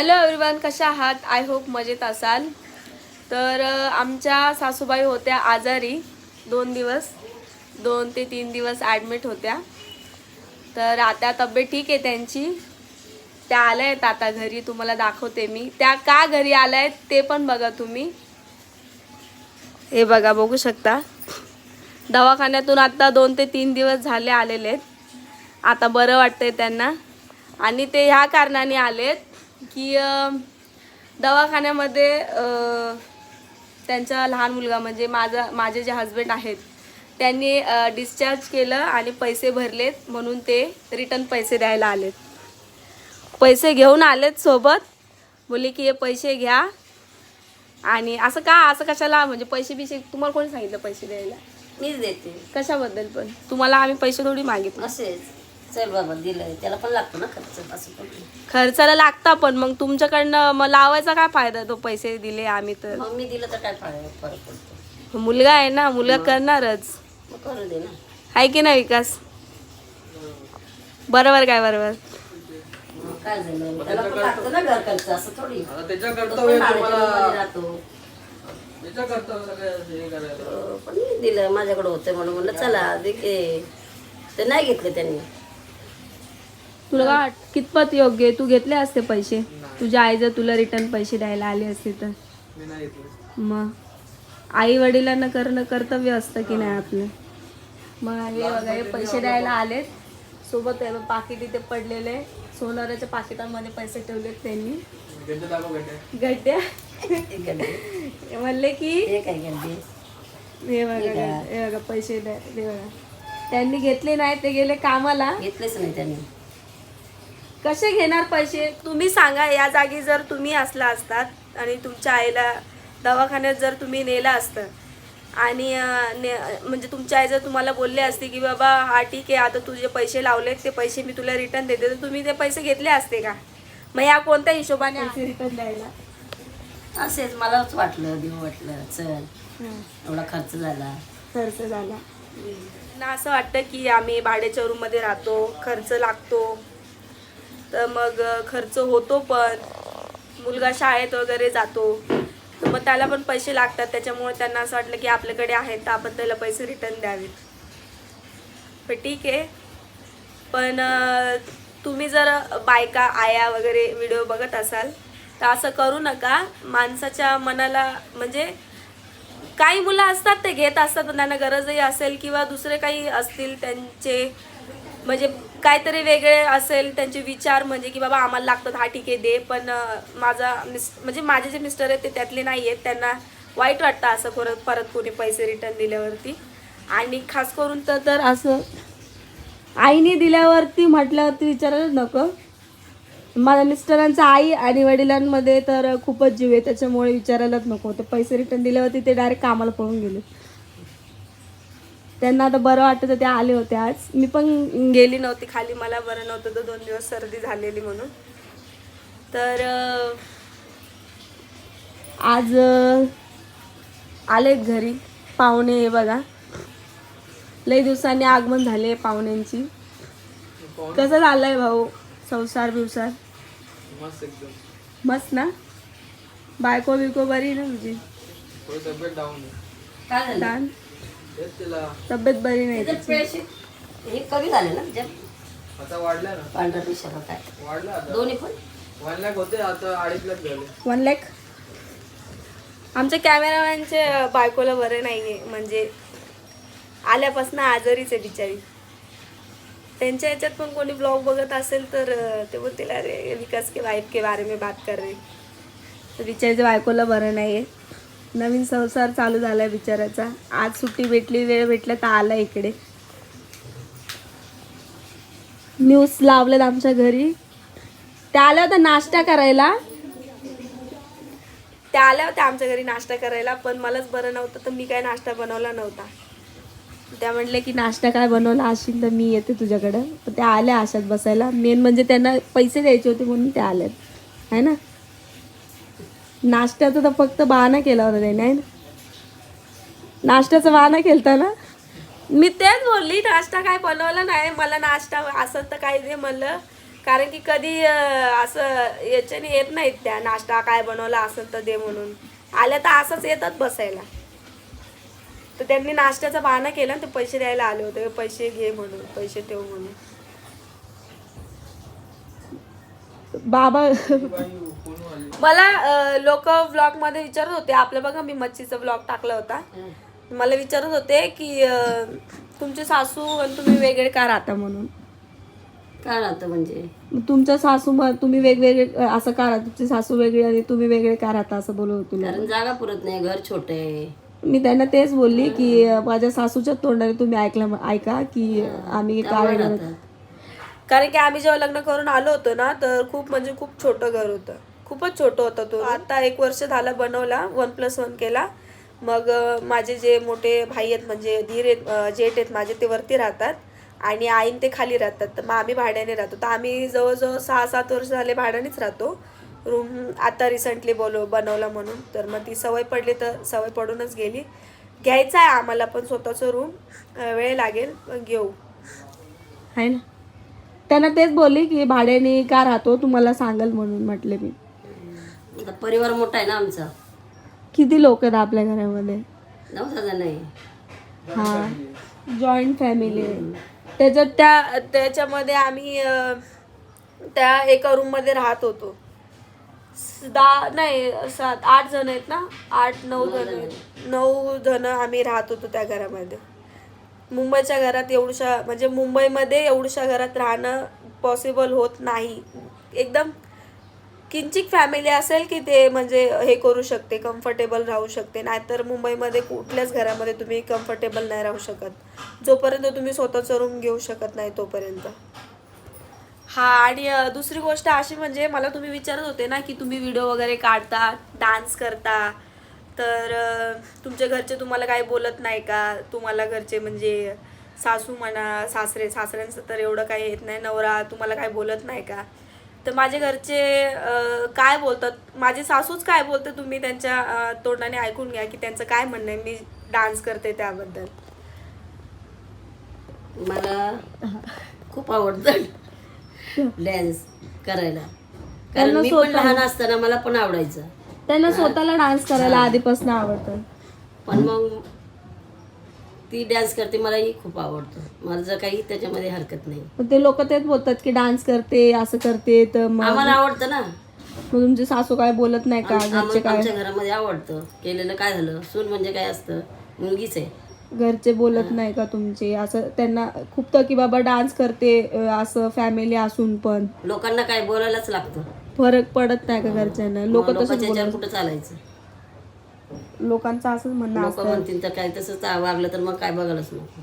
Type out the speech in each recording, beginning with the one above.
Hello everyone कशा आहात? I hope मजेत असाल. तर आमच्या सासूबाई होत्या आजारी दोन दिवस दोन ते तीन दिवस ॲडमिट होत्या. तर आता तब्येत ठीक आहे त्यांची. त्या आल्या आहेत आता घरी तुम्हाला दाखवते मी. त्या का घरी आल्या आहेत ते पण बघा तुम्ही. हे बघा बघू शकता. दवाखान्यातून आता दोन ते तीन दिवस झाले आलेले आहेत. आता बरं वाटतंय त्यांना. आणि ते ह्या कारणाने आलेत. की दवाखान्यामध्ये त्यांचा लहान मुलगा म्हणजे माझा माझे जे हस्बंड आहेत त्यांनी डिस्चार्ज केलं आणि पैसे भरलेत म्हणून ते रिटर्न पैसे द्यायला आलेत. पैसे घेऊन आलेत सोबत. बोलले की हे पैसे घ्या. आणि असं का असं कशाला? म्हणजे पैसे बिशे तुम्हाला कोणी सांगितलं पैसे द्यायला? मीच देते. कशाबद्दल पण? तुम्हाला आम्ही पैसे थोडी मागितले. असेच. चल बाबा दिलंय. त्याला पण लागतो ना खर्च असं पण. नाही. खर्चाला लागता पण मग तुमच्याकडनं मग लावायचा काय फायदा? तो पैसे दिले आम्ही तर. मग मी दिलं तर काय फरक फरक पडतो. मुलगा आहे ना मुलगा करणारच. मग करू दे ना. आहे की नाही विकास? बरोबर काय बरोबर? मग काय झालं? त्याला पण लागतं ना घर खर्च असं थोडी. आता त्याच्या तो कर्तव्य पण भाड्याच्या तुम्हाला रूममध्ये राहतो. त्याच्या कर्तव्य सगळं हे करायला. अं, पण मी दिलं माझ्याकडे होते म्हणून म्हणलं चला दे की. ते नाही घेतले त्यांनी. तुला काय वाट- कितपत योग्य आहे? तू घेतले असते पैसे? तुझ्या आई जर तुला रिटर्न पैसे द्यायला आले असते तर? मी नाही घेतलं. मग? आई वडिलांना करणं कर्तव्य असतं की नाही आपलं? मग हे बघा हे पैसे द्यायला आलेत. सोबत आहे पाकिट इथे पडलेले. सोनाराच्या पाकिटांमध्ये पैसे ठेवलेत त्यांनी. गड्डे दाखव गड्डे. गड्ड्या. म्हणले की? हे काय हे बघा हे बघा पैसे द्या हे बघा. त्यांनी घेतले नाही ते गेले कामाला. घेतलेच नाही त्यांनी. कसे घेणार पैसे? तुम्ही सांगा या जागी जर तुम्ही असला असतात आणि तुमच्या आईला दवाखान्यात जर तुम्ही नेलं असतं आणि ने म्हणजे तुमच्या आई जर तुम्हाला बोलले असते की बाबा हा ठीक आहे आता तुझे पैसे लावलेत ते पैसे मी तुला रिटर्न देते. तर तुम्ही ते पैसे घेतले असते का? मग या कोणत्या हिशोबाने? पैसे रिटर्न द्यायला. असेच मलाच वाटलं देऊ वाटलं चल. एवढा खर्च झाला. खर्च झाला. ना असं वाटतं की आम्ही भाड्याच्या रूममध्ये राहतो खर्च लागतो. तर मग खर्च होतो पण. मुलगा शाळेत वगैरे जातो. तर मग त्याला पण पैसे लागतात. त्याच्यामुळे त्यांना असं वाटलं की आपल्याकडे आहेत तर आपण त्याला पैसे रिटर्न द्यावेत. पण ठीक आहे. पण तुम्ही जर बायका आया वगैरे व्हिडिओ बघत असाल तर असं करू नका. माणसाच्या मनाला म्हणजे काही मुलं असतात ते घेत असतात त्यांना गरजही असेल किंवा दुसरे काही असतील त्यांचे म्हणजे काहीतरी वेगळे असेल त्यांचे विचार म्हणजे की बाबा आम्हाला लागतात हा ठीक आहे दे. पण माझा मिस म्हणजे माझे जे मिस्टर आहेत ते त्यातले नाही आहेत. त्यांना वाईट वाटतं असं परत परत कोणी पैसे रिटर्न दिल्यावरती. आणि खास करून तर तर असं आईने दिल्यावरती म्हटल्यावरती विचारायलाच नको. माझ्या मिस्टरांचा आई आणि वडिलांमध्ये तर खूपच जीव आहे. त्याच्यामुळे विचारायलाच नको. ते पैसे रिटर्न दिल्यावरती ते डायरेक्ट कामाला पळून गेले. त्यांना आता बरं वाटतं ते आले होते आज. मी पण गेली नव्हती खाली मला बरं नव्हतं तर दोन दिवस सर्दी झालेली म्हणून. तर आज अं, आलेत घरी. पाहुणे हे बघा. लई दिवसांनी आगमन झाले पाहुण्यांची. कसं चाललंय भाऊ संसार बिवसार? मस्त एकदम. मस्त ना? बायको बिको बरी ना तुझी? काय तब्येत बरी नाही तिची. हे कमी झाले ना आता ना. पिशा काय आता. दोन्ही पण? वन लाख होते आता अडीच लाख झाले. वन लॅक आमच्या कॅमेरामॅनचे बायकोला बरं नाही आहे म्हणजे आल्यापासून आजारीच आहे बिचारी. त्यांच्या ह्याच्यात पण कोणी ब्लॉग बघत असेल तर अं, ते बोलतील अरे विकास के वाईफ के बारे में बात कर रहे. तर बिचारीच्या बायकोला बरं नाही आहे नवीन संसार चालू झाला आहे बिचाराचा आज सुट्टी भेटली वेळ भेटला तर आला इकडे. न्यूज लावलेत आमच्या घरी. त्या आल्या होत्या नाश्ता करायला. त्या आल्या होत्या आमच्या घरी नाश्ता करायला पण मलाच बरं नव्हतं तर मी काय नाश्ता बनवला नव्हता. त्या म्हणले की नाश्ता काय बनवला असेल तर मी येते तुझ्याकडं. पण त्या आल्या अशात बसायला. मेन म्हणजे त्यांना पैसे द्यायचे होते म्हणून त्या आल्यात. है ना? नाश्त्याचा तर फक्त बहाणा केला होता त्याने आहे ना? नाश्त्याचा बहाणा केलता ना? मी तेच बोलली नाश्ता काय बनवला नाही मला नाश्ता असं तर काही दे म्हणलं. कारण की कधी असं याच्याने येत नाहीत त्या नाश्ता काय बनवला असेल तर दे म्हणून. आल्या तर असंच येतात बसायला. तर त्यांनी नाश्त्याचा बहाणा केला आणि ते पैसे द्यायला आले होते. पैसे घे म्हणून पैसे ठेव म्हणून. बाबा मला लोक व्लॉगमध्ये विचारत होते. आपलं बघा मी मच्छीचा व्लॉग टाकला होता. मला विचारत होते की तुमचे सासू आणि तुम्ही वेगळे का राहता म्हणून? काय राहतं म्हणजे? तुमच्या सासू तुम्ही वेगवेगळे असं का राहता? तुमची सासू वेगळी आणि तुम्ही वेगळे का राहता असं बोलत होते. कारण जागा पुरत नाही घर छोट आहे. मी त्यांना तेच बोलली की माझ्या सासूच्या तोंडाने तुम्ही ऐकलं ऐका की आम्ही काय राहतात. कारण की आम्ही जेव्हा लग्न करून आलो होतो ना तर खूप म्हणजे खूप छोटं घर होतं. खूपच छोटं होतं तो आता एक वर्ष झाला बनवला वन प्लस वन केला. मग माझे जे मोठे भाई आहेत म्हणजे धीर आहेत जेठ आहेत माझे ते वरती राहतात. आणि आईन ते खाली राहतात. तर मग आम्ही भाड्याने राहतो. तर आम्ही जवळजवळ सहा सात वर्ष झाले भाड्यानेच राहतो. रूम आता रिसेंटली बोलव बनवला म्हणून. तर मग ती सवय पडली तर सवय पडूनच गेली. घ्यायचं आहे आम्हाला पण स्वतःचं रूम वेळ लागेल पण घेऊ. आहे ना? त्यांना तेच बोलली की भाड्याने का राहतो? तुम्हाला सांगल म्हणून म्हटले मी. आता परिवार मोठा आहे ना आमचा. किती लोक आहेत आपल्या घरामध्ये? नऊ जण आहे. हा. जॉईंट फॅमिली त्याच्यात त्या त्याच्यामध्ये आम्ही अं, त्या एका रूममध्ये राहत होतो. स- दहा नाही सात आठ जण आहेत ना? आठ नऊ जण आहेत. नऊ जण आम्ही राहत होतो त्या घरामध्ये. मुंबईच्या घरात एवढ्या म्हणजे मुंबईमध्ये एवढ्या घरात राहणं पॉसिबल होत नाही. एकदम किंचित फॅमिली असेल की ते म्हणजे हे करू शकते कम्फर्टेबल राहू शकते. नाहीतर मुंबईमध्ये कुठल्याच घरामध्ये तुम्ही कम्फर्टेबल नाही राहू शकत. जोपर्यंत तुम्ही स्वतःचं रूम घेऊ शकत नाही तोपर्यंत. हा आणि दुसरी गोष्ट अशी म्हणजे मला तुम्ही विचारत होते ना की तुम्ही व्हिडिओ वगैरे काढता डान्स करता. तर तुमच्या घरचे तुम्हाला काही बोलत नाही का? तुम्हाला घरचे म्हणजे सासू म्हणा सासरे सासऱ्यांचं तर एवढं काही येत नाही नवरा तुम्हाला काही बोलत नाही का? तर माझे घरचे काय बोलतात? माझे सासूच काय बोलते तुम्ही त्यांच्या तोंडाने ऐकून घ्या की त्यांचं काय म्हणणं आहे. मी डान्स करते त्याबद्दल. मला खूप आवडतं डान्स करायला. कारण मी पण लहान असताना मला पण आवडायचं. त्यांना स्वतःला डान्स करायला आधीपासून आवडतं. पण मग ती डान्स करते मलाही खूप आवडतं. माझं काही त्याच्यामध्ये हरकत नाही. ते लोक तेच बोलतात की डान्स करते असं करते तर मग आम्हाला आवडतं ना. मग तुमचे सासू काय बोलत नाही का? आम- घरचे आम- काय? आमच्या घरामध्ये आवडतं. केलेलं काय झालं? सून म्हणजे काय असतं? मुलगीच आहे. घरचे बोलत नाही का तुमचे? असं त्यांना खूप तर की बाबा डान्स करते अं, असं फॅमिली असून पण. लोकांना काय बोलायलाच लागतं. फरक पडत नाही का घरच्यांना? लोक तसंच लोकांच्या ह्याच्यावर बोलत कुठं चालायचं? लोकांचं असंच म्हणणं लोक असतं. म्हणतील तर काय तसंच वागलं तर मग काय बघायलाच नको.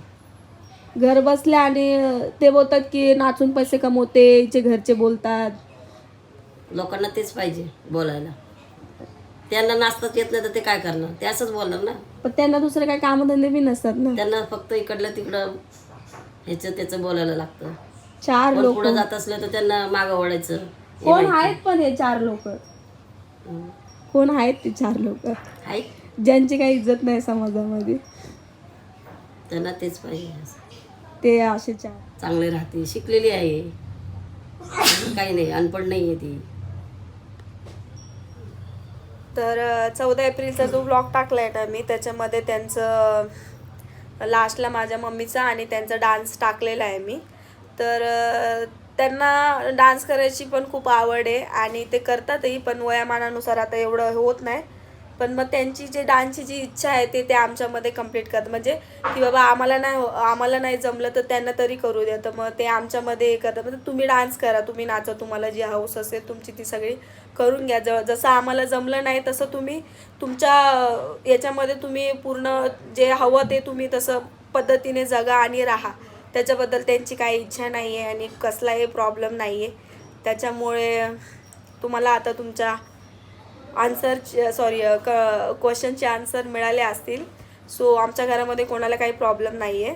घर बसल्या आणि ते बोलतात की नाचून पैसे कमवते हिचे घरचे बोलतात. लोकांना तेच पाहिजे बोलायला. त्यांना नाचताच येत नाही तर ते काय करणार? ते असंच बोलणार ना. पण त्यांना दुसरे काही कामधंदे बी नसतात ना. त्यांना फक्त इकडलं तिकडं ह्याचं त्याचं बोलायला लागतं. चार कोण लोक. पुढे जात असलं तर त्यांना मागं ओढायचं. हे कोण माहिती. आहेत पण हे चार लोक? हं. कोण आहेत ते चार लोक? आहेत. ज्यांची काही इज्जत नाही समाजामध्ये. त्यांना तेच पाहिजे ते असे चांगले राहते शिकलेली आहे. काही नाही अनपढ नाही आहे ती. तर चौदा एप्रिलचा जो ब्लॉग टाकलाय ना मी त्याच्यामध्ये त्यांचं लास्टला माझ्या मम्मीचा आणि त्यांचा डान्स टाकलेला आहे मी. तर त्यांना डान्स करायची पण खूप आवड आहे आणि ते करतातही पण वयामानानुसार आता एवढं होत नाही. पण मग त्यांची जे डान्सची जी इच्छा आहे ते ते आमच्यामध्ये कंप्लीट करतात. म्हणजे की बाबा आम्हाला नाही आम्हाला नाही जमलं तर त्यांना तरी करू द्या. तर मग ते आमच्यामध्ये हे करतात. म्हणजे तुम्ही डान्स करा तुम्ही नाचा तुम्हाला जी हाऊस असेल तुमची ती सगळी करून घ्या. ज जसं आम्हाला जमलं नाही तसं तुम्ही तुमच्या याच्यामध्ये तुम्ही पूर्ण जे हवं ते तुम्ही तसं पद्धतीने जगा आणि राहा. त्याच्याबद्दल त्यांची काही इच्छा नाही आहे आणि कसलाही प्रॉब्लेम नाही आहे त्याच्यामुळे तुम्हाला आता तुमच्या आन्सर सॉरी क क्वेश्चनचे आन्सर मिळाले असतील. सो आमच्या घरामध्ये कोणाला काही प्रॉब्लेम नाही आहे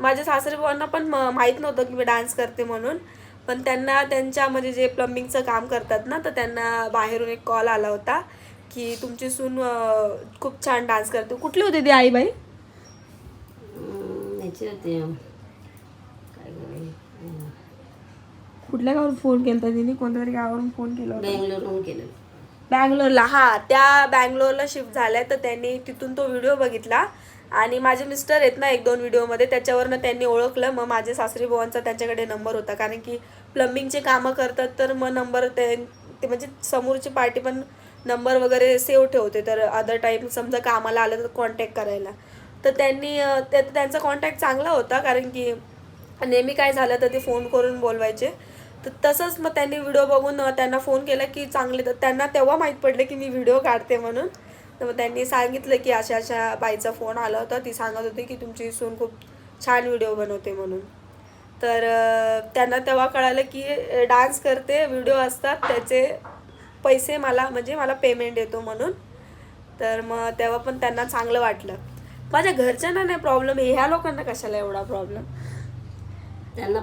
माझ्या सासरेबुवांना पण म माहीत नव्हतं की मी डान्स करते म्हणून. पण त्यांना त्यांच्या म्हणजे जे प्लंबिंगचं काम करतात ना तर त्यांना बाहेरून एक कॉल आला होता की तुमची सून खूप छान डान्स करते. कुठली होती ती आईबाई बाई? होती काय गं बाई? हं. कुठल्या गावावरून फोन केला होता तिने? कोणत्या तरी गावावरून फोन केला होता? बेंगलोरहून केलेलं. बँगलोरला. हा त्या बँगलोरला शिफ्ट झाल्या तर त्यांनी तिथून तो व्हिडिओ बघितला. आणि माझे मिस्टर आहेत ना एक दोन व्हिडिओमध्ये त्याच्यावरनं त्यांनी ओळखलं. मग माझे सासरी बुवांचा त्यांच्याकडे नंबर होता. कारण की प्लंबिंगचे कामं करतात तर मग नंबर ते ते म्हणजे समोरची पार्टी पण नंबर वगैरे सेव्ह ठेवते. तर अदर टाईम समजा कामाला आलं तर कॉन्टॅक्ट करायला. तर त्यांनी त्यांचा कॉन्टॅक्ट चांगला होता. कारण की नेहमी काय झालं तर ते फोन करून बोलवायचे. तर तसंच मग त्यांनी व्हिडिओ बघून त्यांना फोन केला की चांगले तर त्यांना तेव्हा माहीत पडले की मी व्हिडिओ काढते म्हणून. तर मग त्यांनी सांगितलं की अशा अशा बाईचा फोन आला होता. ती सांगत होती की तुमची सून खूप छान व्हिडिओ बनवते म्हणून. तर त्यांना तेव्हा कळालं की डान्स करते व्हिडिओ असतात त्याचे पैसे मला म्हणजे मला पेमेंट येतो म्हणून. तर मग तेव्हा पण त्यांना चांगलं वाटलं. माझ्या घरच्यांना नाही प्रॉब्लेम ह्या लोकांना कशाला एवढा प्रॉब्लेम त्यांना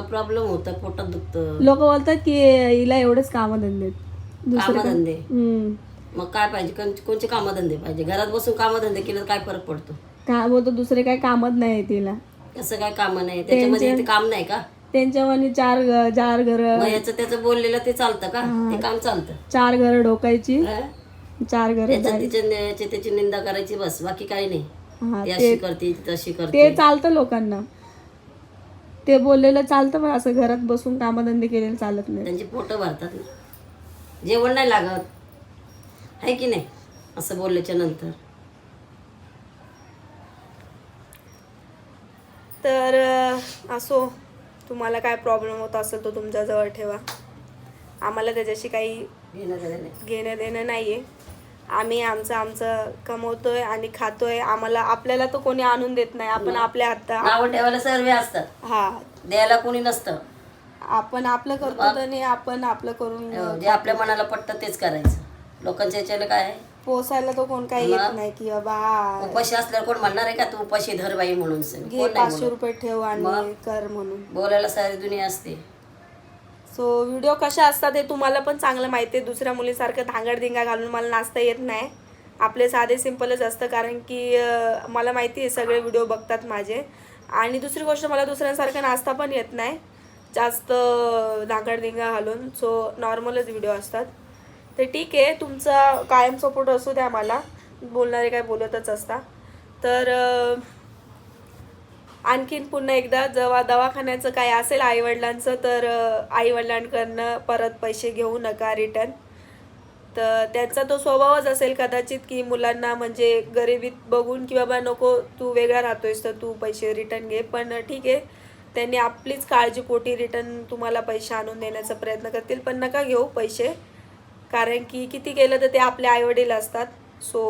प्रॉब्लेम होतं पोटात दुखतं. लोक बोलतात की हिला एवढेच कामधंदे काय- कामधंदे. मग काय पाहिजे? कोण- कोणचे कामधंदे पाहिजे? घरात बसून कामधंदे केलं तर काय फरक पडतो? काय बोलतो दुसरे काही कामच नाही तिला. असं काय काम नाही? त्याच्यामध्ये ते काम नाही का? त्यांच्यावानी चार घ- चार घर मग याचं त्याचं बोललेलं ते चालतं का? ते काम चालतं. चार घर ढोकायची हं? चार घर तिच्या त्याची निंदा करायची बस. बाकी काही नाही. हा ती ते अशी करते ती तशी ते करते चालतं लोकांना. ते बोललेलं चालतं पण असं घरात बसून कामधंदे केलेलं चालत नाही. त्यांची पोटं भरतात ना. जेवण नाही लागत. आहे की नाही? असं बोलल्याच्या नंतर. तर असो. तुम्हाला काय प्रॉब्लेम होत असेल तो तुमच्याजवळ ठेवा. आम्हाला त्याच्याशी काही घेणं देणं नाही आहे आम्ही आमचं आमचं कमवतोय आणि खातोय. आम्हाला आपल्याला तर कोणी आणून देत नाही. आपण आपल्या हात नावं ठेवायला सर्व असतात. हा. द्यायला कोणी नसतं. आपण आपलं करतो आणि आपण आपलं करून हो, जे आपल्या मनाला पटतं तेच करायचं. लोकांच्या याच्याला काय आहे? पोसायला तो कोण काही येत नाही की बाबा उपाशी असल्यावर कोण म्हणणार आहे का तू उपाशी धर बाई म्हणून. घे पाचशे. रुपये ठेव आणि कर म्हणून. बोलायला सारी दुनिया असते. सो व्हिडिओ कशा असतात हे तुम्हाला पण चांगलं माहिती आहे. दुसऱ्या मुलीसारखं धांगडधिंगा घालून मला नाचता येत नाही. आपले साधे सिंपलच असतं कारण की मला माहिती आहे सगळे व्हिडिओ बघतात माझे. आणि दुसरी गोष्ट मला दुसऱ्यांसारखं नाचता पण येत नाही. जास्त धांगडधिंगा घालून. सो नॉर्मलच व्हिडिओ असतात. तर ठीक आहे तुमचा कायम सपोर्ट असू द्या मला. बोलणारे काय बोलतच असता. तर आणखीन पुन्हा एकदा जेव्हा दवाखान्याचं काय असेल आईवडिलांचं तर अं, आईवडिलांकडनं परत पैसे घेऊ नका रिटर्न तर त्यांचा तो स्वभावच असेल कदाचित की मुलांना म्हणजे गरिबीत बघून की बाबा नको तू वेगळा राहतोयस तर तू पैसे रिटर्न घे. पण ठीक आहे त्यांनी आपलीच काळजीपोटी रिटर्न तुम्हाला पैसे आणून देण्याचा प्रयत्न करतील पण नका घेऊ पैसे. कारण की किती केलं तर ते आपले आईवडील असतात. सो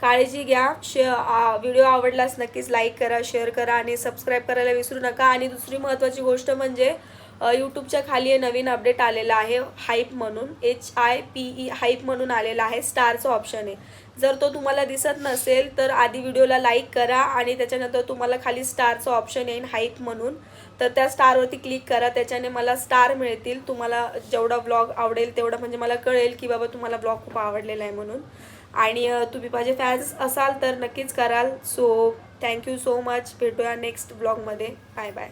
काळजी घ्या. शे व्हिडिओ आवडलास नक्कीच लाईक करा शेअर करा आणि सबस्क्राईब करायला विसरू नका. आणि दुसरी महत्त्वाची गोष्ट म्हणजे यूट्यूबच्या खाली नवीन अपडेट आलेला आहे हाईप म्हणून. H I P E hype म्हणून आलेला आहे स्टारचं ऑप्शन आहे. जर तो तुम्हाला दिसत नसेल तर आधी व्हिडिओला लाईक करा आणि त्याच्यानंतर तुम्हाला खाली स्टारचं ऑप्शन येईल हाईप म्हणून. तर त्या स्टारवरती क्लिक करा. त्याच्याने मला स्टार मिळतील. तुम्हाला जेवढा ब्लॉग आवडेल तेवढा म्हणजे मला कळेल की बाबा तुम्हाला ब्लॉग खूप आवडलेला आहे म्हणून. आणि तुम्ही माझे फॅन्स असाल तर नक्कीच कराल. So thank you so much भेटूया नेक्स्ट ब्लॉगमध्ये बाय बाय